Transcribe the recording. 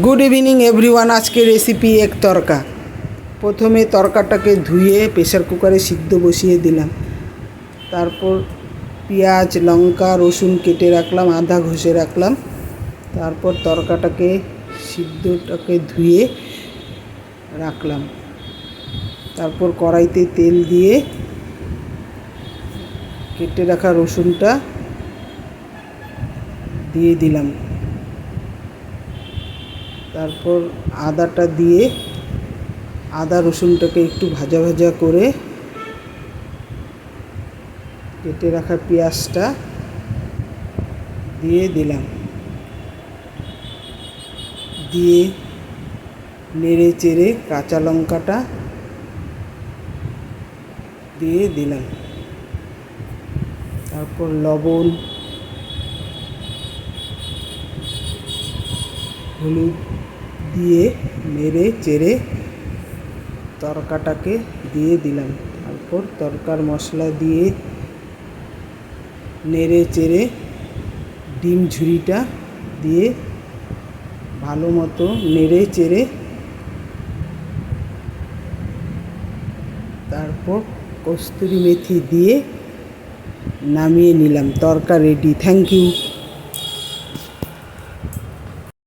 Good evening everyone আজকে recipe এক তরকা। প্রথমে তরকাটাকে ধুয়ে প্রেসার কুকারে সিদ্ধ বসিয়ে দিলাম। তারপর পেঁয়াজ, লঙ্কা, রসুন কেটে রাখলাম, আদা ঘষে রাখলাম। তারপর তরকাটাকে সিদ্ধটাকে ধুয়ে রাখলাম। তারপর কড়াইতে তেল দিয়ে কেটে রাখা রসুনটা দিয়ে দিলাম। তারপর আদাটা দিয়ে আদা রসুনটাকে একটু ভাজা ভাজা করে কেটে রাখা পেঁয়াজটা দিয়ে দিলাম। দিয়ে নেড়ে চেড়ে কাঁচা লঙ্কাটা দিয়ে দিলাম। তারপর লবণ হলুদ দিয়ে নেড়ে চেড়ে তরকাটাকে দিয়ে দিলাম। তারপর তরকার মশলা দিয়ে নেড়ে চেড়ে ডিম ঝুড়িটা দিয়ে ভালো মতো নেড়ে চেড়ে তারপর কস্তুরি মেথি দিয়ে নামিয়ে নিলাম। তরকা রেডি থ্যাংক ইউ